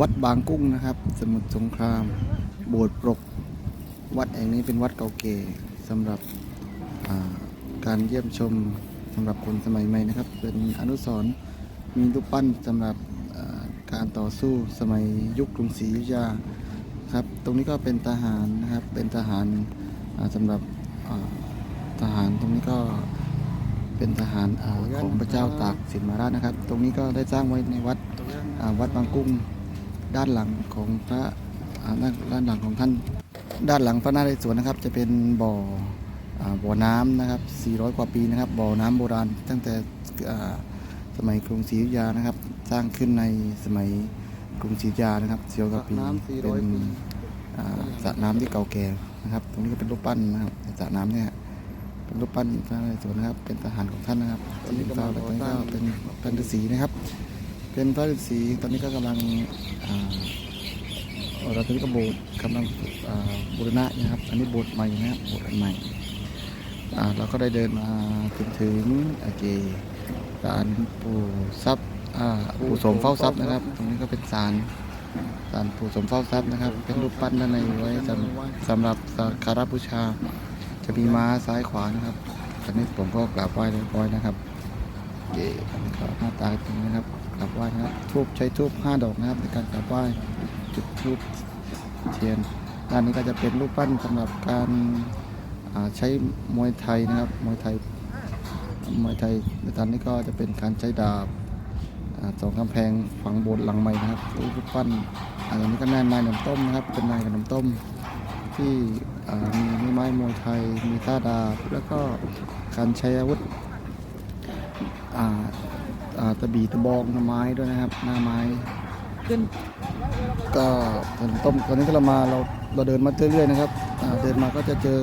วัดบางกุ้งนะครับ สมุทรสงคราม โบสถ์ปรก วัดแห่งนี้เป็นวัดเก่าแก่สำหรับการเยี่ยมชมสำหรับคนสมัยใหม่นะครับ เป็นอนุสรณ์มีรูปปั้นสำหรับการต่อสู้สมัยยุคกรุงศรีอยุธยาครับ ตรงนี้ก็เป็นทหารนะครับ เป็นทหารสำหรับทหารตรงนี้ก็เป็นทหารอของพระเจ้าตากสินมหาราชนะครับ ตรงนี้ก็ได้สร้างไว้ในวัดวัดบางกุ้ง ด้านหลังของพระอ่าด้านด้านหลังของท่าน ด้านหลังพระนเรศวรนะครับ จะเป็นบ่ออ่าบ่อน้ำนะครับ 400 กว่าปีนะครับ บ่อน้ำโบราณ ตั้งแต่อ่าสมัยกรุงศรีอยุธยานะครับ สร้างขึ้นในสมัยกรุงศรีอยุธยานะครับ400กว่าปีเป็นอ่าสระน้ำที่เก่าแก่นะครับ ตรงนี้ก็เป็นรูปปั้นนะครับสระน้ำเนี่ยเป็นรูปปั้นพระนเรศวรนะครับ เป็นทหารของท่านนะครับตอนนี้ก็แล้วก็เป็นเป็นฤาษีนะครับ เป็นพระฤาษีตอนนี้ก็กำลังเราตอนนี้ก็โบสถ์กำลังบูรณะนะครับ อันนี้โบสถ์ใหม่นะครับโบสถ์อันใหม่เราก็ได้เดินมาถึงถึงโอเคศาลปู่ทรัพย์ปู่สมเฝ้าทรัพย์นะครับ ตรงนี้ก็เป็นศาลศาลปู่สมเฝ้าทรัพย์นะครับ เป็นรูปปั้นด้านในไว้สำสำหรับสักการะบูชา จะมีม้าซ้ายขวานะครับอันนี้ผมก็กราบไหว้เรียบร้อยนะครับเย่อันนี้ก็หน้าตาเป็นอย่างนี้นะครับ กราบไหว้นะครับทูบใช้ทูบห้าดอกนะครับ ในการกราบไหว้จุดทูบเทียนด้านนี้ก็จะเป็นรูปปั้นสำหรับการใช้มวยไทยนะครับมวยไทยมวยไทยในตอนนี้ก็จะเป็นการใช้ดาบอ่าสองกำแพงฝังโบสถ์หลังใหม่นะครับรูปปั้นอันนี้ก็นายนายขนมต้มนะครับ เป็นนายขนมต้ม ที่มีมีไม้มวยไทยมีท่าดาบแล้วก็การใช้อาวุธอ่า ตะบีตะบองไม้ด้วยนะครับ หน้าไม้ขึ้นก็ถนนต้มตอนนี้ก็เรามาเราเราเดินมาเรื่อยๆนะครับอ่าเดินมาก็จะเจอ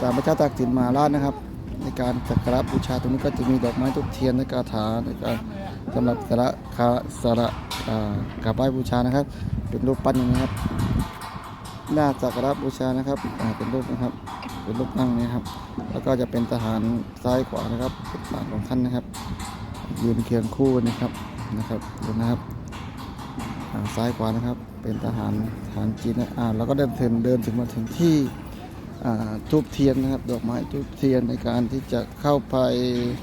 สามพระเจ้าตากสินมหาราชนะครับ ในการสักการะบูชาตรงนี้ก็จะมีดอกไม้ทุกเทียนในกาถาในการสำหรับสาระคาสาระอ่ากราบไหว้บูชานะครับ เป็นรูปปั้นอย่างนี้ครับหน้าสักการะบูชานะครับอ่าเป็นรูปนะครับ เป็นรูปนั่งเนะครับ แล้วก็จะเป็นทหารซ้ายขวานะครับเป็นหลังของท่านนะครับ ยืนเคียงคู่นะครับนะครับดูนะครับอ่าซ้ายขวานะครับเป็นทหารทหารจีนนะอ่าแล้วก็เดินถึงเดินถึงมาถึงที่อ่าทูบเทียนนะครับดอกไม้ทูบเทียนในการที่จะเข้าไป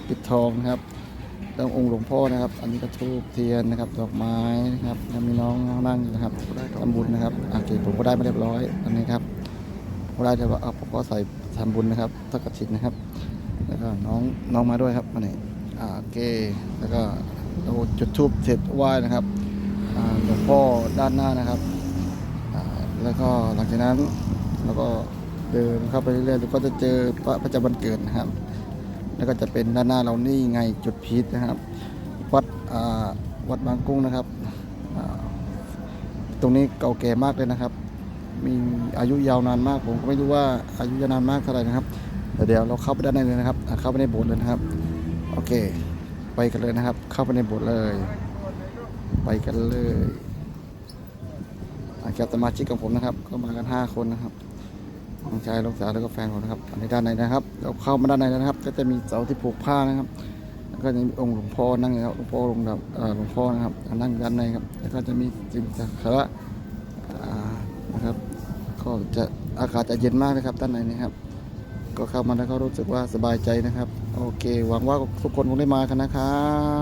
ปิดทองนะครับตรงองค์หลวงพ่อนะครับ อันนี้ก็ทูบเทียนนะครับ ดอกไม้นะครับแล้วมีน้องนั่งอยู่นะครับทำบุญนะครับโอเคผมก็ได้มาเรียบร้อยอันนี้ครับผมได้แต่ว่าเอาผมก็ใส่ทำบุญนะครับทักกฐินนะครับ แล้วก็น้องน้องมาด้วยครับมาเนี่ยอ่าโอ เคแล้วก็เราจุดทูบเสร็จไหว้นะครับหลวงพ่อด้านหน้านะครับ แล้วก็หลังจากนั้นเราก็เดินเข้าไปเรื่อยๆแล้วก็จะเจอพระประจำวันเกิดนะครับ แล้วก็จะเป็นด้านหน้าเรานี่ไงจุดพีชนะครับ วัดวัดบางกุ้งนะครับ ตรงนี้เก่าแก่มากเลยนะครับ มีอายุยาวนานมากผมก็ไม่รู้ว่าอายุยาวนานมากเท่าไหร่นะครับเดี๋ยวเราเข้าไปด้านในเลยนะครับ เข้าไปในโบสถ์เลยนะครับ โอเค ไปกันเลยนะครับ เข้าไปในโบสถ์เลย ไปกันเลยอาครับสมาชิกของผมนะครับ ก็มากันห้าคนนะครับน้องชายลูกสาวแล้วก็แฟนผมนะครับอันนี้ด้านในนะครับ เราเข้ามาด้านในนะครับ ก็จะมีเสาที่ผูกผ้านะครับแล้วก็จะมีองค์หลวงพ่อนั่งอยู่ครับหลวงพ่อหลวงดำเอ่อหลวงพ่อนะครับนั่งด้านในครับ แล้วก็จะมีสิ่งศักระนะครับ ก็จะอากาศจะเย็นมากนะครับด้านในนี้ครับ ก็เข้ามาแล้วก็รู้สึกว่าสบายใจนะครับ โอเค หวังว่าทุกคนคงได้มากันนะครับ